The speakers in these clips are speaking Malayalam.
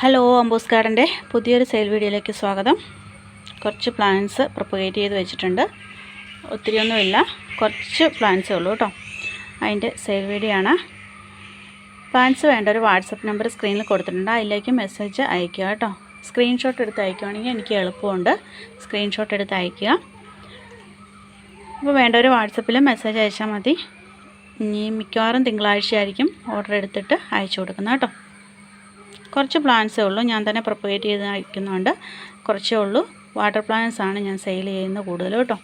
ഹലോ അംബോസ് ഗാർഡന്റെ പുതിയൊരു സെയിൽ വീഡിയോയിലേക്ക് സ്വാഗതം. കുറച്ച് പ്ലാന്റ്സ് പ്രൊപ്പഗേറ്റ് ചെയ്ത് വെച്ചിട്ടുണ്ട്. ഒത്തിരിയൊന്നുമില്ല കുറച്ച് പ്ലാന്റ്സേ ഉള്ളൂ കേട്ടോ. അതിന്റെ സെയിൽ വീഡിയോ ആണ്. പ്ലാന്റ്സ് വേണ്ട. ഒരു വാട്സപ്പ് നമ്പർ സ്ക്രീനിൽ കൊടുത്തിട്ടുണ്ട്. അതിലേക്ക് മെസ്സേജ് അയക്കുക കേട്ടോ. സ്ക്രീൻഷോട്ട് എടുത്ത് അയക്കുകയാണെങ്കിൽ എനിക്ക് എളുപ്പമുണ്ട്. സ്ക്രീൻഷോട്ട് എടുത്ത് അയക്കുക അപ്പോൾ വേണ്ട ഒരു വാട്സപ്പിൽ മെസ്സേജ് അയച്ചാൽ മതി. ഇനി മിക്കവാറും തിങ്കളാഴ്ച ആയിരിക്കും ഓർഡർ എടുത്തിട്ട് അയച്ചു കൊടുക്കുന്നത് കേട്ടോ. കുറച്ച് പ്ലാന്റ്സേ ഉള്ളൂ. ഞാൻ തന്നെ പ്രൊപ്പറേറ്റ് ചെയ്ത് അയക്കുന്നുണ്ട് കുറച്ചേ ഉള്ളൂ. വാട്ടർ പ്ലാന്റ്സ് ആണ് ഞാൻ സെയിൽ ചെയ്യുന്നത് കൂടുതൽ കേട്ടോ.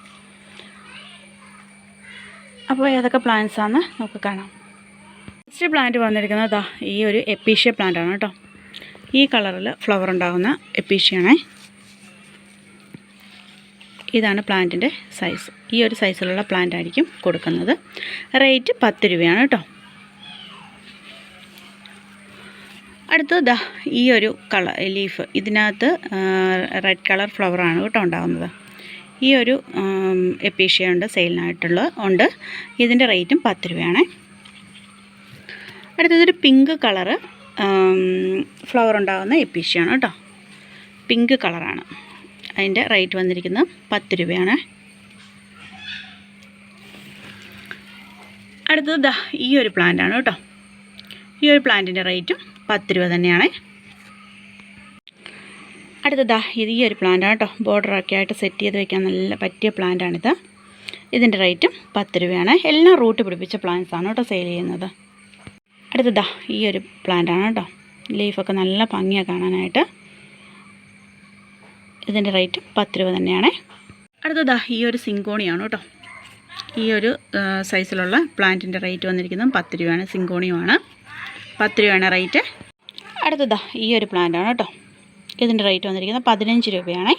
അപ്പോൾ ഏതൊക്കെ പ്ലാന്റ്സ് ആണ് നമുക്ക് കാണാം. നെക്സ്റ്റ് പ്ലാന്റ് വന്നിരിക്കുന്നത് അതാ ഈ ഒരു എപ്പീഷ്യ പ്ലാന്റ് ആണ് കേട്ടോ. ഈ കളറിൽ ഫ്ലവർ ഉണ്ടാകുന്ന എപ്പീഷ്യയാണേ ഇതാണ് പ്ലാന്റിന്റെ സൈസ് ഈ ഒരു സൈസിലുള്ള പ്ലാന്റ് ആയിരിക്കും കൊടുക്കുന്നത്. റേറ്റ് പത്ത് രൂപയാണ് കേട്ടോ. അടുത്തത് ദാ ഈ ഒരു കളർ ലീഫ് ഇതിനകത്ത് റെഡ് കളർ ഫ്ലവറാണ് കേട്ടോ ഉണ്ടാകുന്നത് ഈ ഒരു എപ്പീഷ്യ ഉണ്ട് സെയിലിനായിട്ടുള്ള ഉണ്ട്. ഇതിന്റെ റേറ്റും പത്ത് രൂപയാണ്. അടുത്തതൊരു പിങ്ക് കളറ് ഫ്ലവർ ഉണ്ടാകുന്ന എപ്പീഷ്യയാണ് കേട്ടോ. പിങ്ക് കളറാണ് അതിന്റെ റേറ്റ് വന്നിരിക്കുന്നത് പത്ത് രൂപയാണ്. അടുത്തത് ഈ ഒരു പ്ലാന്റാണ് കേട്ടോ. ഈ ഒരു പ്ലാന്റിന്റെ റേറ്റും പത്ത് രൂപ തന്നെയാണ്. അടുത്തതാ ഇത് ഈ ഒരു പ്ലാന്റാണ് കേട്ടോ. ബോർഡറൊക്കെ ആയിട്ട് സെറ്റ് ചെയ്ത് വെക്കാൻ നല്ല പറ്റിയ പ്ലാന്റാണിത് ഇതിന്റെ റേറ്റും പത്ത് രൂപയാണ് എല്ലാം റൂട്ട് പിടിപ്പിച്ച പ്ലാന്റ്സ് ആണ് കേട്ടോ സെയിൽ ചെയ്യുന്നത്. അടുത്തതാ ഈ ഒരു പ്ലാന്റാണ് കേട്ടോ. ലീഫൊക്കെ നല്ല ഭംഗിയാണ് കാണാനായിട്ട്. ഇതിന്റെ റേറ്റ് പത്ത് രൂപ തന്നെയാണ്. അടുത്തതാ ഈ ഒരു സിങ്കോണിയാണ് കേട്ടോ. ഈ ഒരു സൈസിലുള്ള പ്ലാന്റിന്റെ റേറ്റ് വന്നിരിക്കുന്നത് പത്ത് രൂപയാണ് സിങ്കോണിയുമാണ്. പത്ത് രൂപയാണ് റേറ്റ്. അടുത്തതാ ഈ ഒരു പ്ലാന്റാണ് കേട്ടോ. ഇതിന്റെ റേറ്റ് വന്നിരിക്കുന്നത് പതിനഞ്ച് രൂപയാണേ.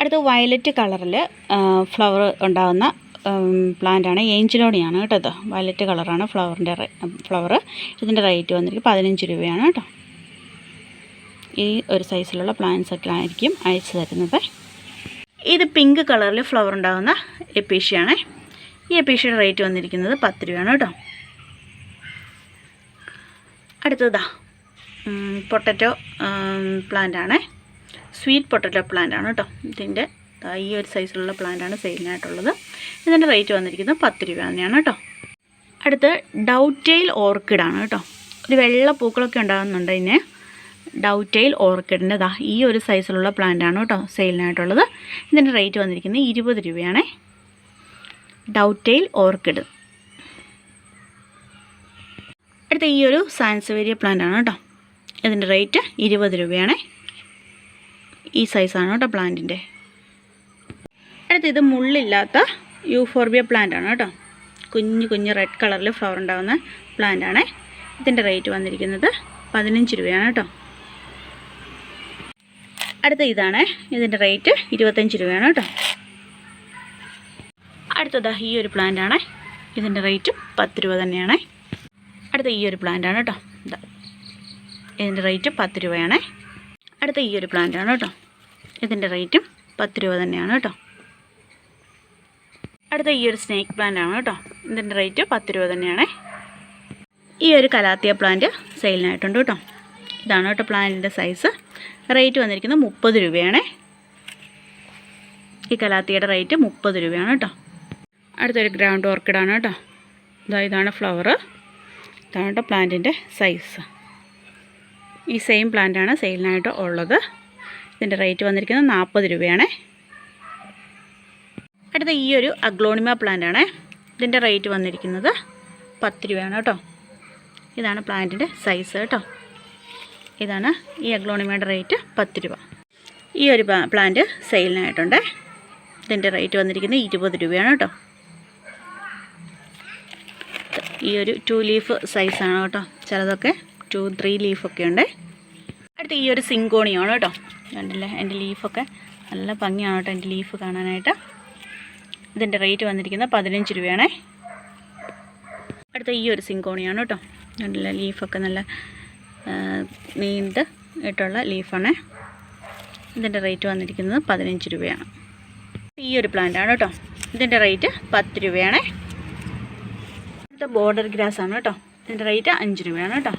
അടുത്ത വയലറ്റ് കളറിൽ ഫ്ലവർ ഉണ്ടാകുന്ന പ്ലാന്റാണ് ഏഞ്ചിലോണിയാണ് കേട്ടോ ഇത്. വയലറ്റ് കളറാണ് ഫ്ലവറിന്റെ ഫ്ലവർ ഇതിന്റെ റേറ്റ് വന്നിരിക്കും പതിനഞ്ച് രൂപയാണ് കേട്ടോ. ഈ ഒരു സൈസിലുള്ള പ്ലാന്റ്സൊക്കെ ആയിരിക്കും അയച്ചു തരുന്നത്. ഇത് പിങ്ക് കളറിൽ ഫ്ലവർ ഉണ്ടാകുന്ന എപ്പീഷ്യയാണ് ഈ എപ്പീഷ്യയുടെ റേറ്റ് വന്നിരിക്കുന്നത് പത്ത് രൂപയാണ് കേട്ടോ. അടുത്തതാ പൊട്ടറ്റോ പ്ലാന്റാണ് സ്വീറ്റ് പൊട്ടറ്റോ പ്ലാന്റാണ് കേട്ടോ. ഇതിന്റെ ഈ ഒരു സൈസിലുള്ള പ്ലാന്റാണ് സെയിലിനായിട്ടുള്ളത് ഇതിന്റെ റേറ്റ് വന്നിരിക്കുന്നത് പത്ത് രൂപ തന്നെയാണ് കേട്ടോ. അടുത്ത് ഡൗറ്റെയിൽ ഓർക്കിഡാണ് കേട്ടോ. ഒരു വെള്ള പൂക്കളൊക്കെ ഉണ്ടാകുന്നുണ്ട് ഇതിന് ഡൗറ്റെയിൽ ഓർക്കിഡിന്റെ ദാ ഈ ഒരു സൈസിലുള്ള പ്ലാന്റ് ആണ് കേട്ടോ സെയിലിനായിട്ടുള്ളത്. ഇതിന്റെ റേറ്റ് വന്നിരിക്കുന്നത് ഇരുപത് രൂപയാണേ. ഡൗറ്റൈൽ ഓർക്കിഡ്. അടുത്ത ഈ ഒരു സാൻസവേരിയ ആണ് കേട്ടോ. ഇതിന്റെ റേറ്റ് ഇരുപത് രൂപയാണേ. ഈ സൈസാണ് കേട്ടോ പ്ലാന്റിന്റെ. അടുത്ത ഇത് മുള്ളില്ലാത്ത യൂഫോർബിയ പ്ലാന്റ് ആണ് കേട്ടോ. കുഞ്ഞു കുഞ്ഞ് റെഡ് കളറിൽ ഫ്ലവർ ഉണ്ടാകുന്ന പ്ലാന്റ് ആണേ ഇതിന്റെ റേറ്റ് വന്നിരിക്കുന്നത് പതിനഞ്ച് രൂപയാണ് കേട്ടോ. അടുത്ത ഇതാണ്. ഇതിന്റെ റേറ്റ് ഇരുപത്തഞ്ച് രൂപയാണ് കേട്ടോ. അടുത്തത് ഈ ഒരു പ്ലാന്റ് ആണ് ഇതിന്റെ റേറ്റും പത്ത് രൂപ തന്നെയാണ്. അടുത്ത ഈ ഒരു പ്ലാന്റ് ആണ് കേട്ടോ. ഇതാ ഇതിന്റെ റേറ്റ് പത്ത് രൂപയാണ്. അടുത്ത ഈ ഒരു പ്ലാന്റ് ആണ് കേട്ടോ. ഇതിന്റെ റേറ്റും പത്ത് രൂപ തന്നെയാണ് കേട്ടോ. അടുത്ത ഈ ഒരു സ്നേക്ക് പ്ലാന്റ് ആണ് കേട്ടോ. ഇതിന്റെ റേറ്റ് പത്ത് രൂപ തന്നെയാണ്. ഈ ഒരു കലാത്തിയ പ്ലാന്റ് സെയിലിനായിട്ടുണ്ട് കേട്ടോ. ഇതാണ് കേട്ടോ പ്ലാന്റിന്റെ സൈസ്. റേറ്റ് വന്നിരിക്കുന്നത് മുപ്പത് രൂപയാണ്. ഈ കലാത്തിയുടെ റേറ്റ് മുപ്പത് രൂപയാണ് കേട്ടോ. അടുത്തൊരു ഗ്രൗണ്ട് ഓർക്കിഡാണ് കേട്ടോ. ഇതാ ഇതാണ് ഫ്ലവർ. ഇതാണ് കേട്ടോ പ്ലാന്റിന്റെ സൈസ് ഈ സെയിം പ്ലാന്റാണ് സെയിലിനായിട്ട് ഉള്ളത്. ഇതിന്റെ റേറ്റ് വന്നിരിക്കുന്നത് നാൽപ്പത് രൂപയാണ്. അടുത്ത ഈ ഒരു അഗ്ലോണിമ പ്ലാന്റാണേ ഇതിന്റെ റേറ്റ് വന്നിരിക്കുന്നത് പത്ത് രൂപയാണ് കേട്ടോ. ഇതാണ് പ്ലാന്റിന്റെ സൈസ് കേട്ടോ. ഇതാണ് ഈ അഗ്ലോണിമയുടെ റേറ്റ് പത്ത് രൂപ. ഈ ഒരു പ്ലാന്റ് സെയിലിനായിട്ടുണ്ട് ഇതിന്റെ റേറ്റ് വന്നിരിക്കുന്നത് ഇരുപത് രൂപയാണ് കേട്ടോ. ഈ ഒരു ടു ലീഫ് സൈസാണ് കേട്ടോ. ചിലതൊക്കെ ടു ത്രീ ലീഫൊക്കെ ഉണ്ട്. അടുത്ത ഈ ഒരു സിങ്കോണിയാണ് കേട്ടോ. കണ്ടില്ലേ? എന്റെ ലീഫൊക്കെ നല്ല ഭംഗിയാണ് കേട്ടോ എന്റെ ലീഫ് കാണാനായിട്ട്. ഇതിന്റെ റേറ്റ് വന്നിരിക്കുന്നത് പതിനഞ്ച് രൂപയാണേ. അടുത്ത ഈ ഒരു സിങ്കോണിയാണ് കേട്ടോ. കണ്ടില്ലേ? ലീഫൊക്കെ നല്ല നീണ്ട് ഇട്ടുള്ള ലീഫാണ്. ഇതിന്റെ റേറ്റ് വന്നിരിക്കുന്നത് പതിനഞ്ച് രൂപയാണ്. ഈ ഒരു പ്ലാന്റാണ് കേട്ടോ. ഇതിന്റെ റേറ്റ് പത്ത് രൂപയാണ്. ഇത് ബോർഡർ ഗ്രാസ് ആണ് കേട്ടോ. ഇതിന്റെ റേറ്റ് അഞ്ച് രൂപയാണ് കേട്ടോ.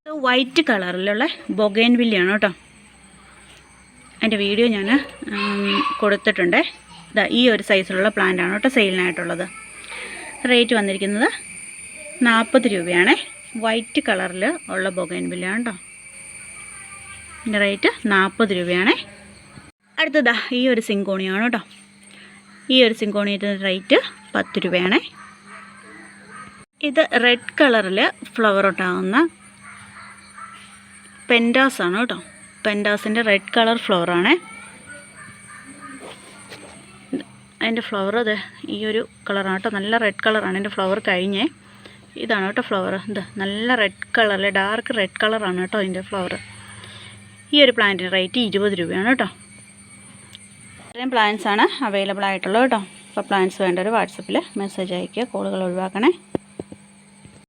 ഇത് വൈറ്റ് കളറിലുള്ള ബൊഗൈൻ വില്ലിയാണ് കേട്ടോ. അതിന്റെ വീഡിയോ ഞാൻ കൊടുത്തിട്ടുണ്ട്. ഇതാ ഈ ഒരു സൈസിലുള്ള പ്ലാന്റാണ് കേട്ടോ സെയിലിനായിട്ടുള്ളത് റേറ്റ് വന്നിരിക്കുന്നത് നാൽപ്പത് രൂപയാണ്. വൈറ്റ് കളറിൽ ഉള്ള ബൊഗൈൻ വില്ലാണ് കേട്ടോ ഇതിന്റെ റേറ്റ് നാൽപ്പത് രൂപയാണേ. അടുത്തതാ ഈ ഒരു സിങ്കോണിയാണ് കേട്ടോ ഈ ഒരു സിങ്കോണിയുടെ റേറ്റ് പത്ത് രൂപയാണേ. ഇത് റെഡ് കളറിൽ ഫ്ലവർ ഉണ്ടാകുന്ന പെൻഡാസ് ആണ് കേട്ടോ പെൻഡാസിന്റെ റെഡ് കളർ ഫ്ലവറാണേ അതിന്റെ ഫ്ലവർ അതെ ഈ ഒരു കളറാണ് കേട്ടോ നല്ല റെഡ് കളറാണ് എന്റെ ഫ്ലവർ കഴിഞ്ഞേ. ഇതാണ് കേട്ടോ ഫ്ലവർ എന്താ നല്ല റെഡ് കളറിൽ ഡാർക്ക് റെഡ് കളറാണ് കേട്ടോ അതിന്റെ ഫ്ലവർ ഈ ഒരു പ്ലാന്റിന് റേറ്റ് ഇരുപത് രൂപയാണ് കേട്ടോ. ഇത്രയും പ്ലാൻസ് ആണ് അവൈലബിൾ ആയിട്ടുള്ളത് കേട്ടോ. അപ്പോൾ പ്ലാൻസ് വേണ്ടവർ വാട്സപ്പിൽ മെസ്സേജ് അയക്കുക കോളുകൾ ഒഴിവാക്കണേ.